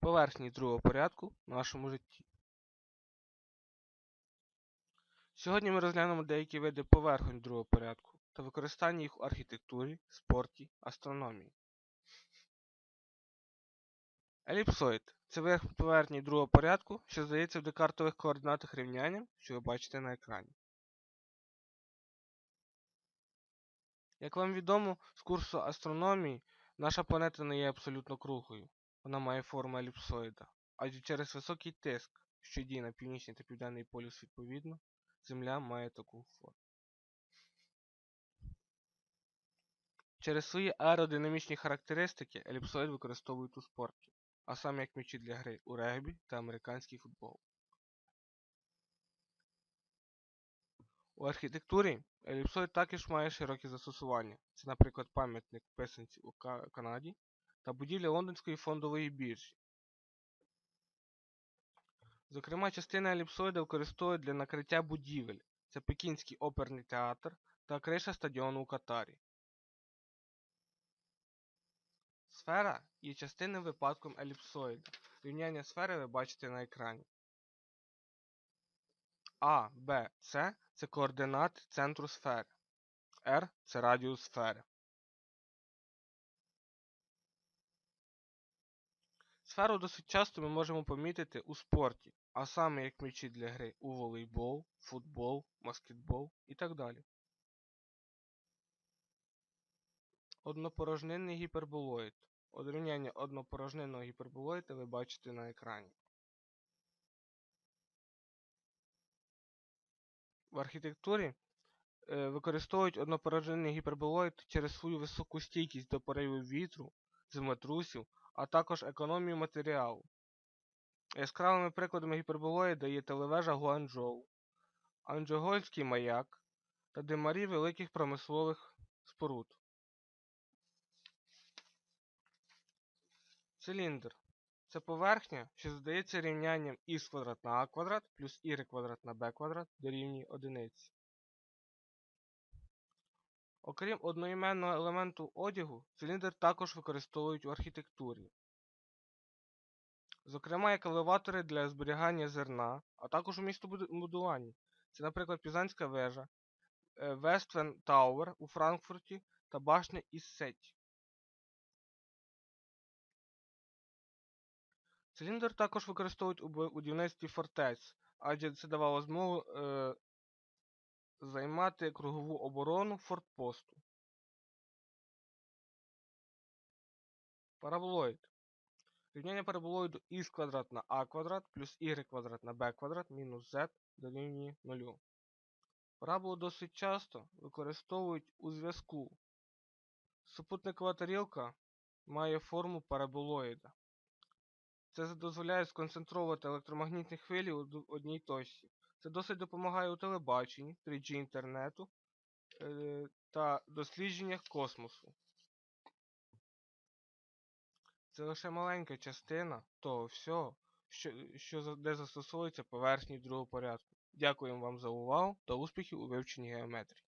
поверхні другого порядку в нашому житті. Сьогодні ми розглянемо деякі види поверхонь другого порядку та використання їх у архітектурі, спорті, астрономії. Еліпсоїд це верх поверхні другого порядку, що здається в декартових координатах рівнянням, що ви бачите на екрані. Як вам відомо з курсу астрономії, наша планета не є абсолютно круглою. Вона має форму еліпсоїда, адже через високий тиск, що діє на північний та південний полюс відповідно, Земля має таку форму. Через свої аеродинамічні характеристики еліпсоїд використовують у спорті, а саме як м'ячі для гри у регбі та американський футбол. У архітектурі еліпсоїд також має широкі застосування. Це, наприклад, пам'ятник писанці у Канаді та будівля Лондонської фондової біржі. Зокрема, частина еліпсоїда використовують для накриття будівель. Це Пекінський оперний театр та криша стадіону у Катарі. Сфера є частинним випадком еліпсоїда. Рівняння сфери ви бачите на екрані. А, Б, С це координати центру сфери. R це радіус сфери. Сферу досить часто ми можемо помітити у спорті, а саме як м'ячі для гри у волейбол, футбол, баскетбол і так далі. Однопорожнинний гіперболоїд. Одрівняння однопорожнинного гіперболоїда ви бачите на екрані. В архітектурі е, використовують однопорожнинний гіперболоїд через свою високу стійкість до поривів вітру, землетрусів, а також економію матеріалу. Яскравими прикладами гіперболоїда є телевежа Гуанчжоу, Анджогольський маяк та димарі великих промислових споруд. Циліндр це поверхня, що задається рівнянням х квадрат на а квадрат плюс y квадрат на b квадрат дорівнює одиниці. Окрім одноіменного елементу одягу, циліндр також використовують у архітектурі. Зокрема, як елеватори для зберігання зерна, а також у містобудуванні. Це, наприклад, Пізанська вежа, Вествен Тауер у Франкфурті та башня із Сетті. Циліндр також використовують у будівництві фортець, адже це давало змогу е, займати кругову оборону фортпосту. Параболоїд. Рівняння параболоїду х квадрат на а квадрат плюс y квадрат на b квадрат мінус z дорівнює 0. Параболу досить часто використовують у зв'язку. Супутникова тарілка має форму параболоїда. Це дозволяє сконцентровувати електромагнітні хвилі у одній точці. Це досить допомагає у телебаченні, 3G інтернету е та дослідженнях космосу. Це лише маленька частина того всього, що, що де застосовується поверхні другого порядку. Дякуємо вам за увагу та успіхів у вивченні геометрії.